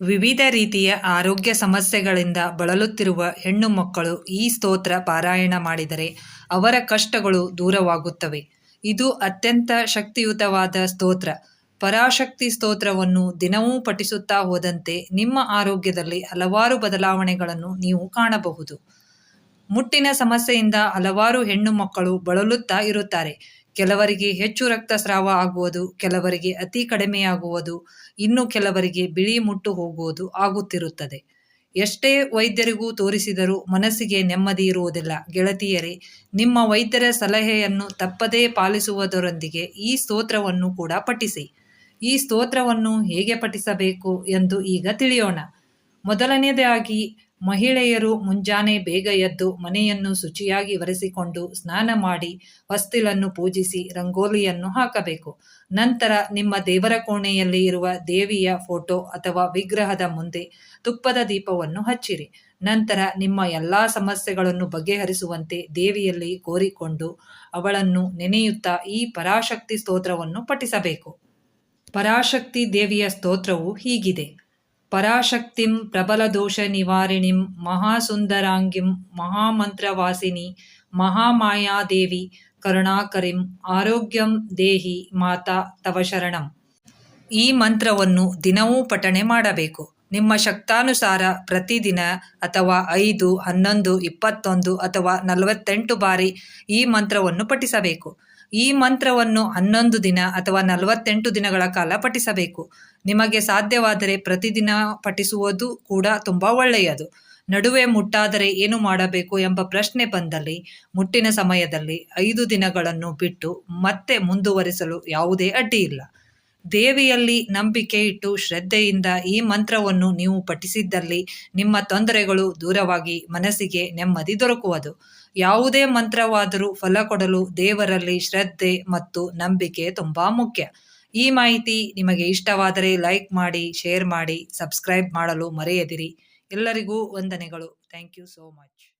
ವಿವಿಧ ರೀತಿಯ ಆರೋಗ್ಯ ಸಮಸ್ಯೆಗಳಿಂದ ಬಳಲುತ್ತಿರುವ ಹೆಣ್ಣು ಮಕ್ಕಳು ಈ ಸ್ತೋತ್ರ ಪಾರಾಯಣ ಮಾಡಿದರೆ ಅವರ ಕಷ್ಟಗಳು ದೂರವಾಗುತ್ತವೆ. ಇದು ಅತ್ಯಂತ ಶಕ್ತಿಯುತವಾದ ಸ್ತೋತ್ರ. ಪರಾಶಕ್ತಿ ಸ್ತೋತ್ರವನ್ನು ದಿನವೂ ಪಠಿಸುತ್ತಾ ಹೋದಂತೆ ನಿಮ್ಮ ಆರೋಗ್ಯದಲ್ಲಿ ಹಲವಾರು ಬದಲಾವಣೆಗಳನ್ನು ನೀವು ಕಾಣಬಹುದು. ಮುಟ್ಟಿನ ಸಮಸ್ಯೆಯಿಂದ ಹಲವಾರು ಹೆಣ್ಣು ಮಕ್ಕಳು ಬಳಲುತ್ತಾ ಇರುತ್ತಾರೆ. ಕೆಲವರಿಗೆ ಹೆಚ್ಚು ರಕ್ತಸ್ರಾವ ಆಗುವುದು, ಕೆಲವರಿಗೆ ಅತಿ ಕಡಿಮೆಯಾಗುವುದು, ಇನ್ನು ಕೆಲವರಿಗೆ ಬಿಳಿ ಮುಟ್ಟು ಹೋಗುವುದು ಆಗುತ್ತಿರುತ್ತದೆ. ಎಷ್ಟೇ ವೈದ್ಯರಿಗೂ ತೋರಿಸಿದರೂ ಮನಸ್ಸಿಗೆ ನೆಮ್ಮದಿ ಇರುವುದಿಲ್ಲ. ಗೆಳತಿಯರೇ, ನಿಮ್ಮ ವೈದ್ಯರ ಸಲಹೆಯನ್ನು ತಪ್ಪದೇ ಪಾಲಿಸುವುದರೊಂದಿಗೆ ಈ ಸ್ತೋತ್ರವನ್ನು ಕೂಡ ಪಠಿಸಿ. ಈ ಸ್ತೋತ್ರವನ್ನು ಹೇಗೆ ಪಠಿಸಬೇಕು ಎಂದು ಈಗ ತಿಳಿಯೋಣ. ಮೊದಲನೆಯದಾಗಿ ಮಹಿಳೆಯರು ಮುಂಜಾನೆ ಬೇಗ ಎದ್ದು ಮನೆಯನ್ನು ಶುಚಿಯಾಗಿ ಒರೆಸಿಕೊಂಡು ಸ್ನಾನ ಮಾಡಿ ಹೊಸ್ತಿಲನ್ನು ಪೂಜಿಸಿ ರಂಗೋಲಿಯನ್ನು ಹಾಕಬೇಕು. ನಂತರ ನಿಮ್ಮ ದೇವರ ಕೋಣೆಯಲ್ಲಿ ಇರುವ ದೇವಿಯ ಫೋಟೋ ಅಥವಾ ವಿಗ್ರಹದ ಮುಂದೆ ತುಪ್ಪದ ದೀಪವನ್ನು ಹಚ್ಚಿರಿ. ನಂತರ ನಿಮ್ಮ ಎಲ್ಲ ಸಮಸ್ಯೆಗಳನ್ನು ಬಗೆಹರಿಸುವಂತೆ ದೇವಿಯಲ್ಲಿ ಕೋರಿಕೊಂಡು ಅವಳನ್ನು ನೆನೆಯುತ್ತಾ ಈ ಪರಾಶಕ್ತಿ ಸ್ತೋತ್ರವನ್ನು ಪಠಿಸಬೇಕು. ಪರಾಶಕ್ತಿ ದೇವಿಯ ಸ್ತೋತ್ರವು ಹೀಗಿದೆ. ಪರಾಶಕ್ತಿಂ ಪ್ರಬಲದೋಷ ನಿವಾರಿಣಿಂ ಮಹಾಸುಂದರಾಂಗಿಂ ಮಹಾಮಂತ್ರವಾಸಿನಿ ಮಹಾಮಾಯಾದೇವಿ ಕರುಣಾಕರಿಂ ಆರೋಗ್ಯಂ ದೇಹಿ ಮಾತಾ ತವ ಶರಣಂ. ಈ ಮಂತ್ರವನ್ನು ದಿನವೂ ಪಠಣೆ ಮಾಡಬೇಕು. ನಿಮ್ಮ ಶಕ್ತಾನುಸಾರ ಪ್ರತಿದಿನ ಅಥವಾ ಐದು, ಹನ್ನೊಂದು, ಇಪ್ಪತ್ತೊಂದು ಅಥವಾ ನಲವತ್ತೆಂಟು ಬಾರಿ ಈ ಮಂತ್ರವನ್ನು ಪಠಿಸಬೇಕು. ಈ ಮಂತ್ರವನ್ನು ಹನ್ನೊಂದು ದಿನ ಅಥವಾ ನಲವತ್ತೆಂಟು ದಿನಗಳ ಕಾಲ ಪಠಿಸಬೇಕು. ನಿಮಗೆ ಸಾಧ್ಯವಾದರೆ ಪ್ರತಿದಿನ ಪಠಿಸುವುದು ಕೂಡ ತುಂಬ ಒಳ್ಳೆಯದು. ನಡುವೆ ಮುಟ್ಟಾದರೆ ಏನು ಮಾಡಬೇಕು ಎಂಬ ಪ್ರಶ್ನೆ ಬಂದಲ್ಲಿ, ಮುಟ್ಟಿನ ಸಮಯದಲ್ಲಿ ಐದು ದಿನಗಳನ್ನು ಬಿಟ್ಟು ಮತ್ತೆ ಮುಂದುವರಿಸಲು ಯಾವುದೇ ಅಡ್ಡಿ ಇಲ್ಲ. ದೇವಿಯಲ್ಲಿ ನಂಬಿಕೆ ಇಟ್ಟು ಶ್ರದ್ಧೆಯಿಂದ ಈ ಮಂತ್ರವನ್ನು ನೀವು ಪಠಿಸಿದ್ದಲ್ಲಿ ನಿಮ್ಮ ತೊಂದರೆಗಳು ದೂರವಾಗಿ ಮನಸ್ಸಿಗೆ ನೆಮ್ಮದಿ ದೊರಕುವುದು. ಯಾವುದೇ ಮಂತ್ರವಾದರೂ ಫಲ ಕೊಡಲು ದೇವರಲ್ಲಿ ಶ್ರದ್ಧೆ ಮತ್ತು ನಂಬಿಕೆ ತುಂಬಾ ಮುಖ್ಯ. ಈ ಮಾಹಿತಿ ನಿಮಗೆ ಇಷ್ಟವಾದರೆ ಲೈಕ್ ಮಾಡಿ, ಶೇರ್ ಮಾಡಿ, ಸಬ್ಸ್ಕ್ರೈಬ್ ಮಾಡಲು ಮರೆಯದಿರಿ. ಎಲ್ಲರಿಗೂ ವಂದನೆಗಳು. Thank you so much.